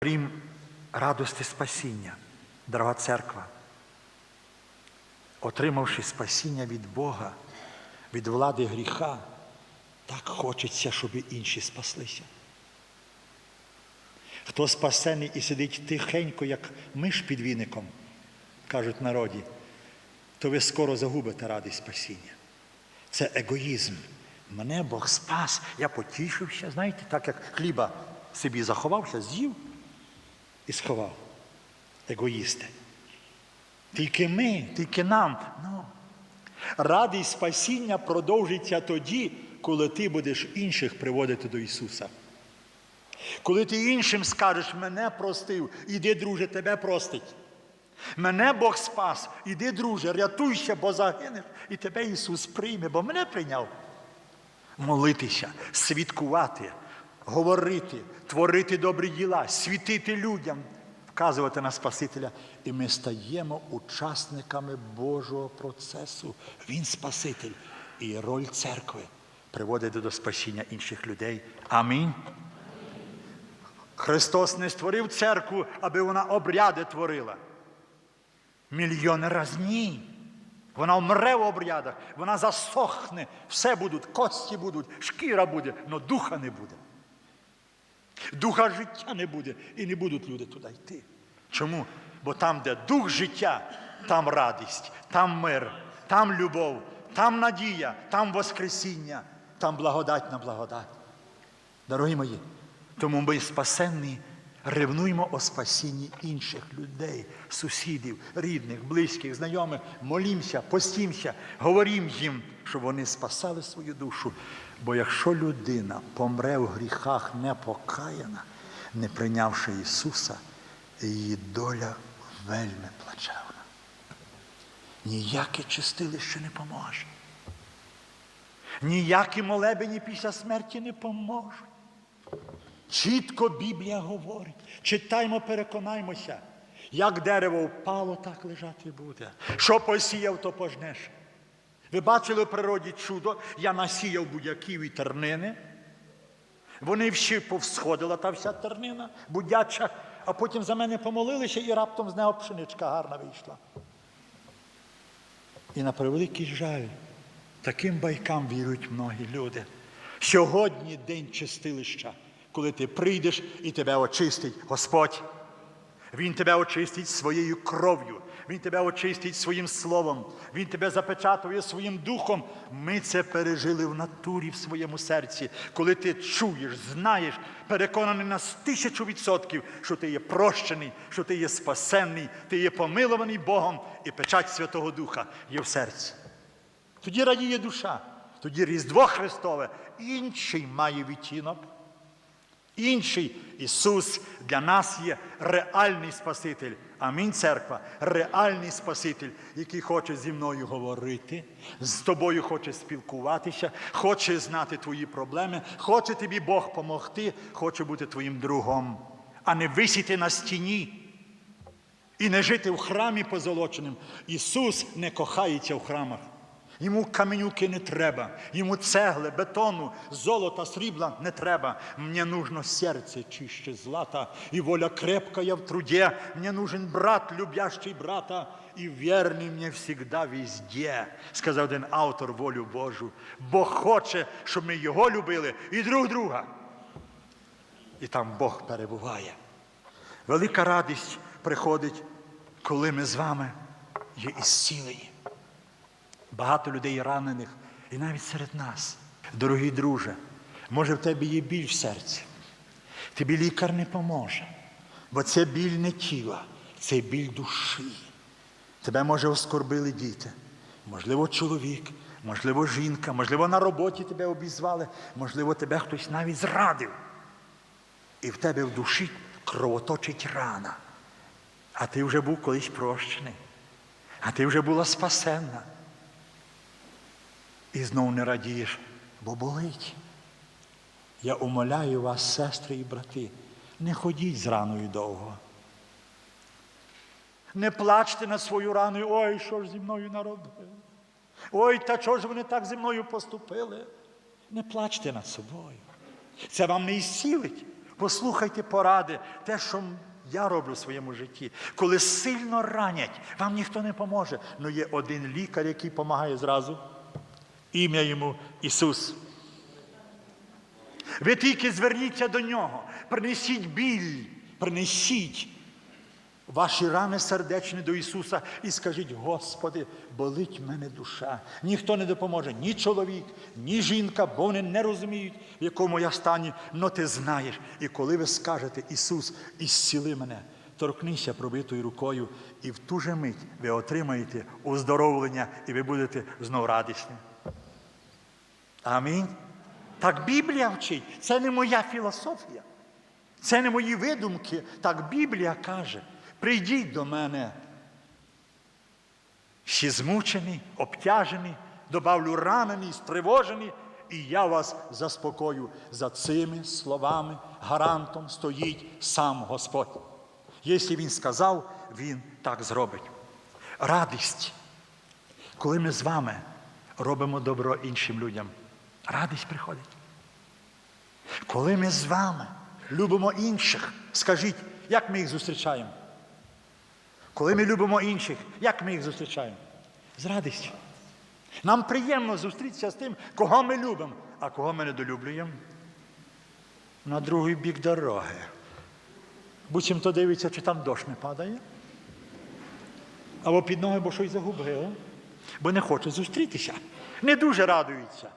Крім радости спасіння, дорога церква, отримавши спасіння від Бога, від влади гріха, так хочеться, щоб і інші спаслися. Хто спасений і сидить тихенько, як миш під віником, кажуть народі, то ви скоро загубите радість спасіння. Це егоїзм. Мене Бог спас, я потішився, знаєте, так як хліба собі заховався, з'їв і сховав. Егоїсти. Тільки ми, тільки нам. Ну. Радість спасіння продовжиться тоді, коли ти будеш інших приводити до Ісуса. Коли ти іншим скажеш, мене простив, іди, друже, тебе простить. Мене Бог спас, іди, друже, рятуйся, бо загинеш, і тебе Ісус прийме, бо мене прийняв. Молитися, свідкувати, говорити, творити добрі діла, світити людям, вказувати на Спасителя. І ми стаємо учасниками Божого процесу. Він Спаситель. І роль церкви приводить до спасіння інших людей. Амінь. Христос не створив церкву, аби вона обряди творила. Мільйони раз ні. Вона вмре в обрядах, вона засохне, все будуть, кості будуть, шкіра буде, але духа не буде. Духа життя не буде і не будуть люди туди йти. Чому? Бо там, де дух життя, там радість, там мир, там любов, там надія, там Воскресіння, там благодать на благодать. Дорогі мої, тому ми спасенні, ревнуємо о спасінні інших людей, сусідів, рідних, близьких, знайомих, молімося, постімося, говорім їм, щоб вони спасали свою душу. Бо якщо людина помре в гріхах непокаяна, не прийнявши Ісуса, її доля вельми плачевна. Ніяке чистилище не поможе. Ніякі молебені після смерті не поможуть. Чітко Біблія говорить. Читаймо, переконаймося. Як дерево впало, так лежати буде. Що посіяв, то пожнеш. Ви бачили в природі чудо, я насіяв будяків і тернини. Вони всі повсходила та вся тернина, будяча, а потім за мене помолилися і раптом з нього пшеничка гарна вийшла. І на превеликий жаль, таким байкам вірують многі люди. Сьогодні день чистилища, коли ти прийдеш і тебе очистить Господь. Він тебе очистить своєю кров'ю, Він тебе очистить своїм словом, Він тебе запечатує своїм духом. Ми це пережили в натурі в своєму серці, коли ти чуєш, знаєш, переконаний на тисячу відсотків, що ти є прощений, що ти є спасенний, ти є помилований Богом, і печать Святого Духа є в серці. Тоді радіє душа, тоді Різдво Христове інший має відтінок. Інший Ісус для нас є реальний Спаситель. Амінь, церква, реальний Спаситель, який хоче зі мною говорити, з тобою хоче спілкуватися, хоче знати твої проблеми, хоче тобі Бог помогти, хоче бути твоїм другом, а не висіти на стіні і не жити в храмі позолоченим. Ісус не кохається в храмах. Йому каменюки не треба, йому цегли, бетону, золота, срібла не треба. Мені нужно серце чище злата, і воля крепкая в труде. Мне нужен брат, любящий брата, і вірний мені всегда везде, сказав один автор волю Божу. Бог хоче, щоб ми його любили і друг друга. І там Бог перебуває. Велика радість приходить, коли ми з вами є ісцілені. Багато людей ранених, і навіть серед нас. Дорогий друже, може в тебе є біль в серці. Тобі лікар не поможе, бо це біль не тіла, це біль душі. Тебе, може, оскорбили діти, можливо, чоловік, можливо, жінка, можливо, на роботі тебе обізвали, можливо, тебе хтось навіть зрадив. І в тебе в душі кровоточить рана. А ти вже був колись прощений, а ти вже була спасенна. І знов не радієш, бо болить. Я умоляю вас, сестри і брати, не ходіть з раною довго. Не плачте над свою раною, ой, що ж зі мною наробили. Ой, та чого ж вони так зі мною поступили? Не плачте над собою. Це вам не ісцілить. Послухайте поради, те, що я роблю в своєму житті. Коли сильно ранять, вам ніхто не поможе. але є один лікар, який допомагає зразу. Ім'я йому Ісус. Ви тільки зверніться до нього, принесіть біль, принесіть ваші рани сердечні до Ісуса і скажіть, Господи, болить мене душа. Ніхто не допоможе, ні чоловік, ні жінка, бо вони не розуміють, в якому я стані, но ти знаєш. І коли ви скажете, Ісус, ісціли мене, торкнися пробитою рукою, і в ту же мить ви отримаєте оздоровлення, і ви будете знов радісні. Амінь. Так Біблія вчить. Це не моя філософія. Це не мої видумки. Так Біблія каже: прийдіть до мене. Всі змучені, обтяжені, добавлю ранені, стривожені, і я вас заспокою. За цими словами гарантом стоїть сам Господь. Якщо Він сказав, Він так зробить. Радість, коли ми з вами робимо добро іншим людям. Радість приходить. Коли ми з вами любимо інших, скажіть, як ми їх зустрічаємо? Коли ми любимо інших, як ми їх зустрічаємо? З радістю. Нам приємно зустрітися з тим, кого ми любимо, а кого ми недолюблюємо. На другий бік дороги. Буцімто дивиться, чи там дощ не падає. Або під ноги, бо щось загубив. Бо не хоче зустрітися. Не дуже радується.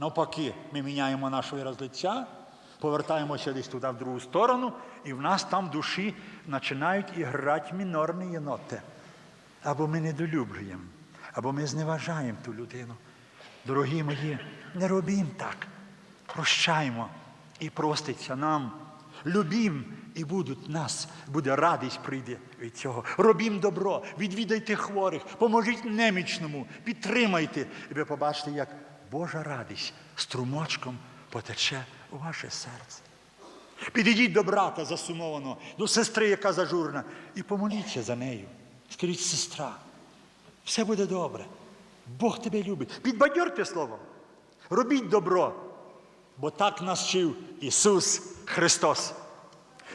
Навпаки, ми міняємо наш вираз повертаємося десь туди в другу сторону, і в нас там душі починають іграти мінорні єноти. Або ми недолюблюємо, або ми зневажаємо ту людину. Дорогі мої, не робім так. Прощаємо і проститься нам. Любім і будуть нас, буде радість прийде від цього. Робім добро, відвідайте хворих, поможіть немічному, підтримайте. І ви побачите, як Божа радість струмочком потече у ваше серце. Підійдіть до брата засумованого, до сестри, яка зажурена, і помоліться за нею. Скажіть, сестра, все буде добре. Бог тебе любить. Підбадьорте словом. Робіть добро, бо так нас вчив Ісус Христос.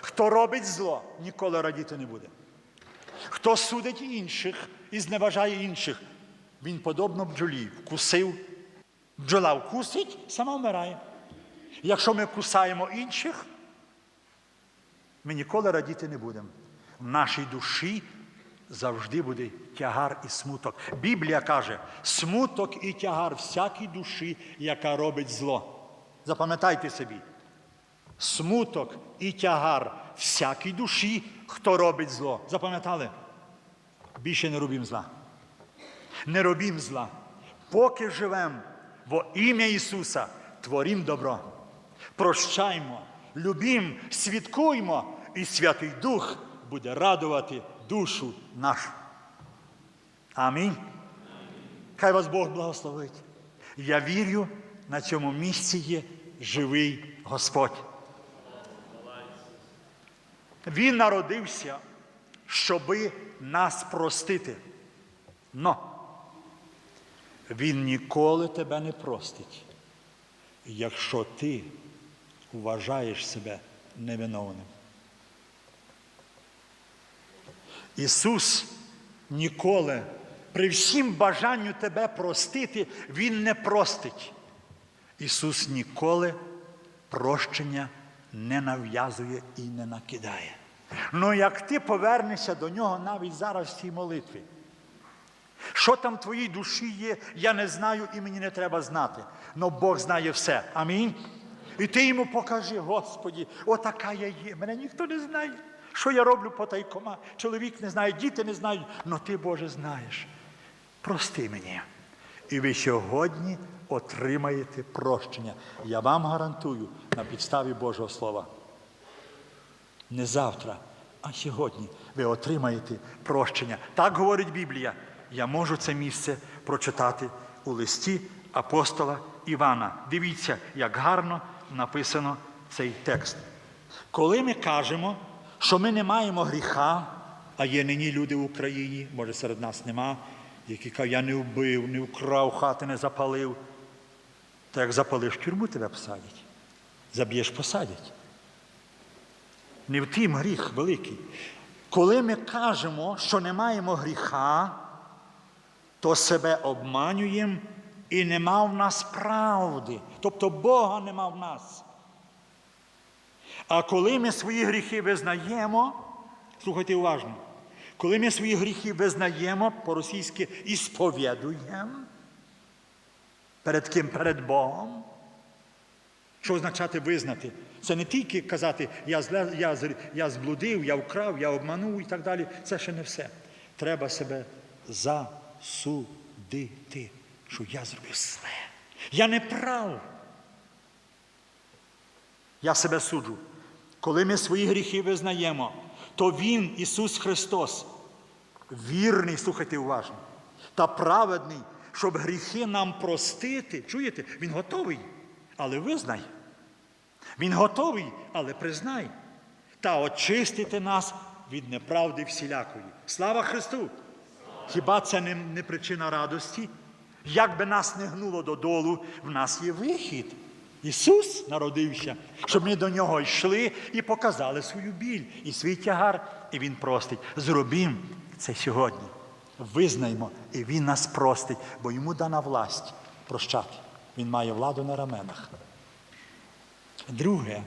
Хто робить зло, ніколи радіти не буде. Хто судить інших і зневажає інших, він подобно бджолі вкусив. Бджола вкусить, сама вмирає. Якщо ми кусаємо інших, ми ніколи радіти не будемо. В нашій душі завжди буде тягар і смуток. Біблія каже, смуток і тягар всякій душі, яка робить зло. Запам'ятайте собі. Смуток і тягар всякій душі, хто робить зло. Запам'ятали? Більше не робім зла. Не робім зла. Поки живемо во ім'я Ісуса, творім добро. Прощаймо, любім, святкуймо, і Святий Дух буде радувати душу нашу. Амінь. Хай вас Бог благословить. Я вірю, на цьому місці є живий Господь. Він народився, щоби нас простити. Но він ніколи тебе не простить, якщо ти вважаєш себе невиновним. Ісус ніколи, при всім бажанню тебе простити, Він не простить. Ісус ніколи прощення не нав'язує і не накидає. Ну як ти повернешся до нього навіть зараз в цій молитві, що там в твоїй душі є, я не знаю і мені не треба знати. Но Бог знає все. Амінь. І ти йому покажи, Господі, отака я є. Мене ніхто не знає. Що я роблю потайкома? Чоловік не знає, діти не знають, але ти, Боже, знаєш. Прости мені. І ви сьогодні отримаєте прощення. Я вам гарантую на підставі Божого Слова. Не завтра, а сьогодні ви отримаєте прощення. Так говорить Біблія. Я можу це місце прочитати у листі апостола Івана. Дивіться, як гарно написано цей текст. Коли ми кажемо, що ми не маємо гріха, а є нині люди в Україні, може серед нас нема, які кажуть, я не вбив, не вкрав, хати не запалив. То як запалиш тюрму тебе посадять, заб'єш посадять. Не в тім гріх великий. Коли ми кажемо, що не маємо гріха, то себе обманюємо і нема в нас правди. Тобто Бога нема в нас. А коли ми свої гріхи визнаємо, слухайте уважно, коли ми свої гріхи визнаємо по-російськи і сповідуємо, перед ким? Перед Богом. Що означати визнати? Це не тільки казати, я, зле, я, я зблудив, я вкрав, я обманув і так далі. Це ще не все. Треба себе засудити, що я зробив зле. Я не прав. Я себе суджу. Коли ми свої гріхи визнаємо, то Він, Ісус Христос, вірний, слухайте уважно, та праведний, щоб гріхи нам простити. Чуєте? Він готовий, але визнай. Він готовий, але признай. Та очистити нас від неправди всілякої. Слава Христу! Хіба це не, не причина радості? Як би нас не гнуло додолу, в нас є вихід. Ісус народився, щоб ми до нього йшли і показали свою біль і свій тягар, і Він простить. Зробімо це сьогодні. Визнаймо, і Він нас простить, бо йому дана власть прощати. Він має владу на раменах. Друге,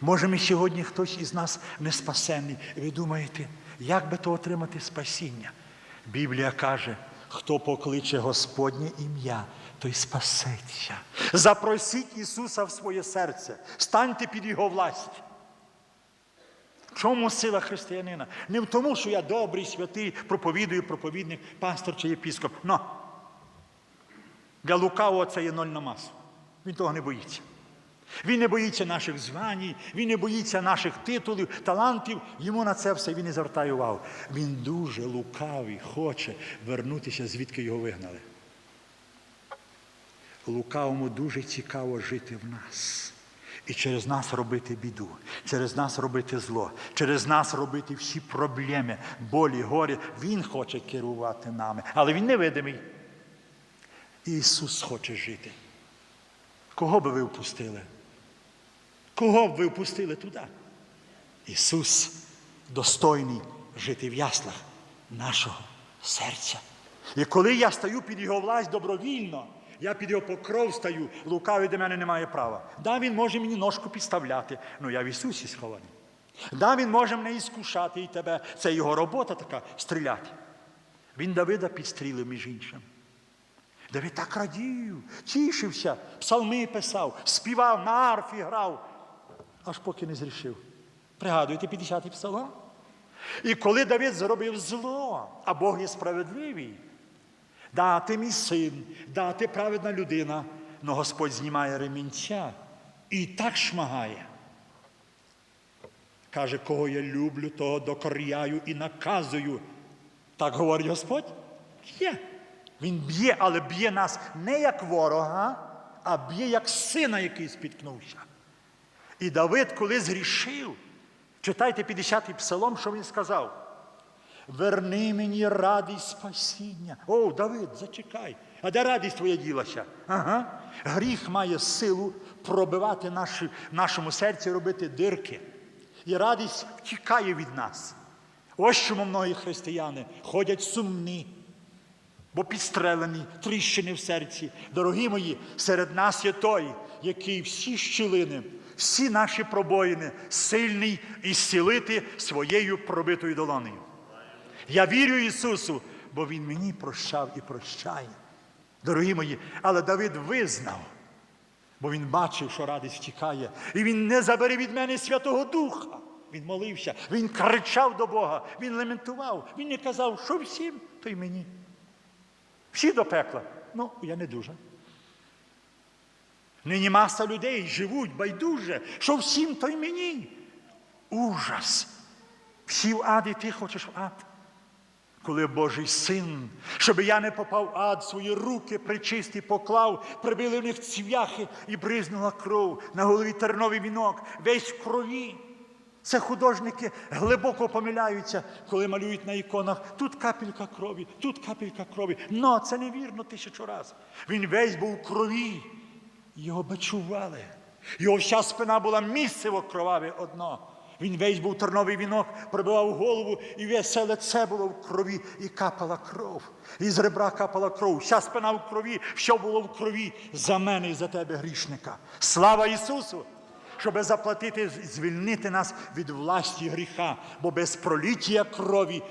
може, ми сьогодні хтось із нас не спасенний. І ви думаєте, як би то отримати спасіння? Біблія каже, хто покличе Господнє ім'я, той спасеться. Запросіть Ісуса в своє серце, станьте під Його власть. В чому сила християнина? Не в тому, що я добрий, святий, проповідую, проповідник, пастор чи єпіскоп. Но для лукавого це є ноль на масу. Він того не боїться. Він не боїться наших звань, він не боїться наших титулів, талантів. Йому на це все він не звертає увагу. Він дуже лукавий, хоче вернутися, звідки його вигнали. Лукавому дуже цікаво жити в нас. І через нас робити біду, через нас робити зло, через нас робити всі проблеми, болі, горі. Він хоче керувати нами, але він невидимий. Ісус хоче жити. Кого би ви впустили? Кого б ви впустили туди? Ісус достойний жити в яслах нашого серця. І коли я стаю під Його власть добровільно, я під його покров стаю, лукавий до мене не має права. Да, він може мені ножку підставляти, але я в Ісусі схований. Да, він може мене іскушати і тебе. Це його робота така стріляти. Він Давида підстрілив між іншим. Давид так радів, тішився, псалми писав, співав, на арфі грав, аж поки не зрішив. Пригадуєте 50-й псалом? І коли Давид зробив зло, а Бог є справедливий, да, ти мій син, да, ти праведна людина, но Господь знімає ремінця і так шмагає. Каже, кого я люблю, того докоряю і наказую. Так говорить Господь? Є. Він б'є, але б'є нас не як ворога, а б'є як сина, який спіткнувся. І Давид, коли згрішив, читайте 50-й псалом, що він сказав. Верни мені радість спасіння. О, Давид, зачекай. А де радість твоя ділася? Ага. Гріх має силу пробивати наші, нашому серці, робити дирки. І радість втікає від нас. Ось чому многі християни ходять сумні, бо підстрелені, тріщини в серці. Дорогі мої, серед нас є той, який всі щілини, всі наші пробоїни сильний і зцілити своєю пробитою долонею. Я вірю Ісусу, бо Він мені прощав і прощає. Дорогі мої, але Давид визнав, бо він бачив, що радість втікає. І він не забере від мене Святого Духа. Він молився, він кричав до Бога, він лементував, він не казав, що всім, то й мені. Всі до пекла. Ну, я не дуже. Нині маса людей живуть байдуже, що всім, то й мені. Ужас. Всі в ад, і ти хочеш в ад. Коли Божий син, щоб я не попав в ад, свої руки причисті поклав, прибили в них цвяхи і бризнула кров, на голові терновий вінок, весь в крові. Це художники глибоко помиляються, коли малюють на іконах. Тут капелька крові, тут капелька крові. Но це невірно тисячу разів. Він весь був в крові. Його бичували. Його вся спина була місиво кроваве одно. Він весь був терновий вінок, пробивав голову, і весе лице було в крові, і капала кров. І з ребра капала кров. Вся спина в крові, що було в крові за мене і за тебе, грішника. Слава Ісусу! Щоб заплатити, звільнити нас від власті гріха, бо без проліття крові